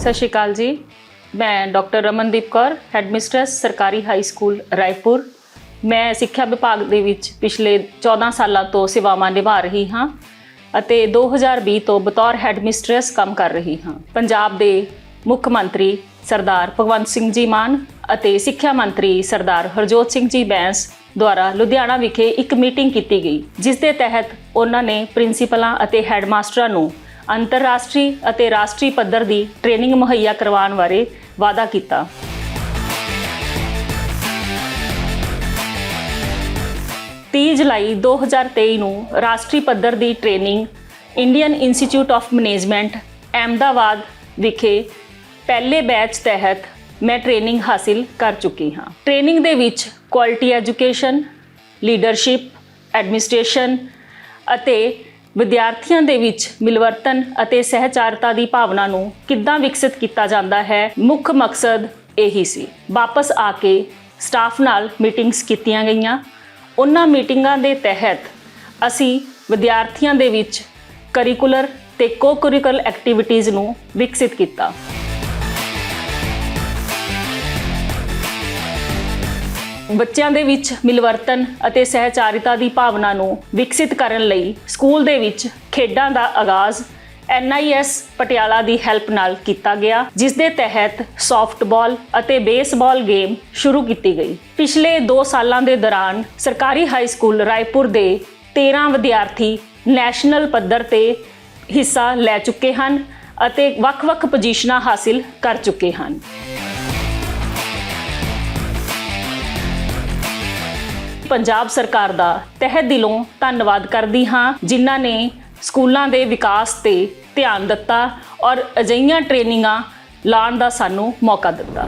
ਸਤਿ ਸ਼੍ਰੀ ਅਕਾਲ ਜੀ। ਮੈਂ ਡਾਕਟਰ ਰਮਨਦੀਪ ਕੌਰ ਹੈਡਮਿਸਟਰਸ ਸਰਕਾਰੀ ਹਾਈ ਸਕੂਲ ਰਾਏਪੁਰ। ਮੈਂ ਸਿੱਖਿਆ ਵਿਭਾਗ ਦੇ ਵਿੱਚ ਪਿਛਲੇ 14 ਸਾਲਾਂ ਤੋਂ ਸੇਵਾਵਾਂ ਨਿਭਾ ਰਹੀ ਹਾਂ ਅਤੇ 2020 ਤੋਂ ਬਤੌਰ ਹੈਡਮਿਸਟਰਸ ਕੰਮ ਕਰ ਰਹੀ ਹਾਂ। ਪੰਜਾਬ ਦੇ ਮੁੱਖ ਮੰਤਰੀ ਸਰਦਾਰ ਭਗਵੰਤ ਸਿੰਘ ਜੀ ਮਾਨ ਅਤੇ ਸਿੱਖਿਆ ਮੰਤਰੀ ਸਰਦਾਰ ਹਰਜੋਤ ਸਿੰਘ ਜੀ ਬੈਂਸ ਦੁਆਰਾ ਲੁਧਿਆਣਾ ਵਿਖੇ ਇੱਕ ਮੀਟਿੰਗ ਕੀਤੀ ਗਈ, ਜਿਸ ਦੇ ਤਹਿਤ ਉਹਨਾਂ ਨੇ ਪ੍ਰਿੰਸੀਪਲਾਂ ਅਤੇ ਹੈਡਮਾਸਟਰਾਂ ਨੂੰ ਅੰਤਰਰਾਸ਼ਟਰੀ ਅਤੇ ਰਾਸ਼ਟਰੀ ਪੱਧਰ ਦੀ ਟ੍ਰੇਨਿੰਗ ਮੁਹੱਈਆ ਕਰਵਾਉਣ ਬਾਰੇ ਵਾਅਦਾ ਕੀਤਾ। ਤੀਹ ਜੁਲਾਈ 2023 ਨੂੰ ਰਾਸ਼ਟਰੀ ਪੱਧਰ ਦੀ training Indian institute of management Ahmedabad ਵਿਖੇ ਪਹਿਲੇ ਬੈਚ ਤਹਿਤ ਮੈਂ ਟ੍ਰੇਨਿੰਗ ਹਾਸਿਲ ਕਰ ਚੁੱਕੀ ਹਾਂ। ਟ੍ਰੇਨਿੰਗ ਦੇ ਵਿੱਚ ਕੁਆਲਿਟੀ ਐਜੂਕੇਸ਼ਨ ਲੀਡਰਸ਼ਿਪ ਐਡਮਿਨਿਸਟ੍ਰੇਸ਼ਨ ਅਤੇ ਵਿਦਿਆਰਥੀਆਂ ਦੇ ਵਿੱਚ ਮਿਲਵਰਤਨ ਅਤੇ ਸਹਿਚਾਰਤਾ ਦੀ ਭਾਵਨਾ ਨੂੰ ਕਿੱਦਾਂ ਵਿਕਸਿਤ ਕੀਤਾ ਜਾਂਦਾ ਹੈ, ਮੁੱਖ ਮਕਸਦ ਇਹੀ ਸੀ। ਵਾਪਸ ਆ ਕੇ ਸਟਾਫ ਨਾਲ ਮੀਟਿੰਗਸ ਕੀਤੀਆਂ ਗਈਆਂ। ਉਹਨਾਂ ਮੀਟਿੰਗਾਂ ਦੇ ਤਹਿਤ ਅਸੀਂ ਵਿਦਿਆਰਥੀਆਂ ਦੇ ਵਿੱਚ ਕਰਿਕੂਲਰ ਤੇ ਕੋ-ਕਰਿਕੂਲਰ ਐਕਟੀਵਿਟੀਜ਼ ਨੂੰ ਵਿਕਸਿਤ ਕੀਤਾ। ਬੱਚਿਆਂ ਦੇ ਵਿੱਚ ਮਿਲਵਰਤਨ ਅਤੇ ਸਹਿਚਾਰਿਤਾ ਦੀ ਭਾਵਨਾ ਨੂੰ ਵਿਕਸਿਤ ਕਰਨ ਲਈ ਸਕੂਲ ਦੇ ਵਿੱਚ ਖੇਡਾਂ ਦਾ ਆਗਾਜ਼ NIS ਪਟਿਆਲਾ ਦੀ ਹੈਲਪ ਨਾਲ ਕੀਤਾ ਗਿਆ, ਜਿਸ ਦੇ ਤਹਿਤ ਸੌਫਟਬਾਲ ਅਤੇ ਬੇਸਬਾਲ ਗੇਮ ਸ਼ੁਰੂ ਕੀਤੀ ਗਈ। ਪਿਛਲੇ 2 ਸਾਲਾਂ ਦੇ ਦੌਰਾਨ ਸਰਕਾਰੀ ਹਾਈ ਸਕੂਲ ਰਾਏਪੁਰ ਦੇ 13 ਵਿਦਿਆਰਥੀ ਨੈਸ਼ਨਲ ਪੱਧਰ ਤੇ ਹਿੱਸਾ ਲੈ ਚੁੱਕੇ ਹਨ ਅਤੇ ਵੱਖ-ਵੱਖ ਪੋਜੀਸ਼ਨਾਂ ਹਾਸਿਲ ਕਰ ਚੁੱਕੇ ਹਨ। ਪੰਜਾਬ ਸਰਕਾਰ ਦਾ ਤਹਿ ਦਿਲੋਂ ਧੰਨਵਾਦ ਕਰਦੀ ਹਾਂ, ਜਿਨ੍ਹਾਂ ਨੇ ਸਕੂਲਾਂ ਦੇ ਵਿਕਾਸ ਤੇ ਧਿਆਨ ਦਿੱਤਾ ਔਰ ਅਜਿਹੀਆਂ ਟ੍ਰੇਨਿੰਗਾਂ ਲਾਉਣ ਦਾ ਸਾਨੂੰ ਮੌਕਾ ਦਿੱਤਾ।